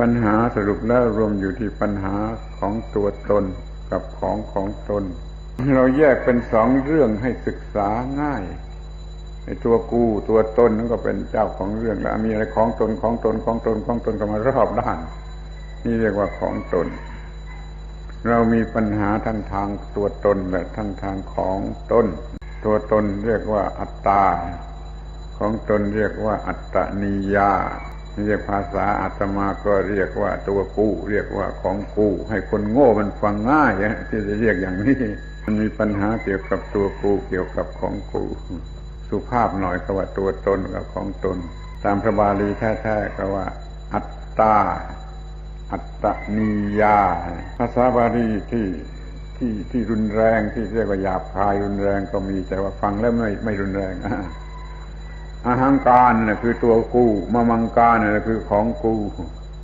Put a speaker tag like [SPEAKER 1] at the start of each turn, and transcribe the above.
[SPEAKER 1] ปัญหาสรุปแล้วรวมอยู่ที่ปัญหาของตัวตนกับของของตน เราแยกเป็นสองเรื่องให้ศึกษาง่ายไอ้ตัวกูตัวตนนั่นก็เป็นเจ้าของเรื่องแล้วมีอะไรของตนของตนของตนของตนก็มารอบด้าน นี่เรียกว่าของตน เรามีปัญหาทั้งทางตัวตนและทั้งทางของตนตัวตนเรียกว่าอัตตา ของตนเรียกว่าอัตตนิยา เรียกภาษาอาตมาก็เรียกว่าตัวกู้เรียกว่าของกู้ให้คนโง่มันฟังง่ายที่จะเรียกอย่างนี้ มันมีปัญหาเกี่ยวกับตัวกู้เกี่ยวกับของกู้สุภาพหน่อยก็ว่าตัวตนกับของตน ตามพระบาลีแท้ๆก็ว่า อัตตาอัตตนิยา ภาษาบาลีที่ที่ที่รุนแรงที่เรียกว่าหยาบคายรุนแรงก็มีแต่ว่าฟังแล้วไม่ไม่รุนแรง อหังการน่ะคือตัวกูมามังการน่ะคือของกู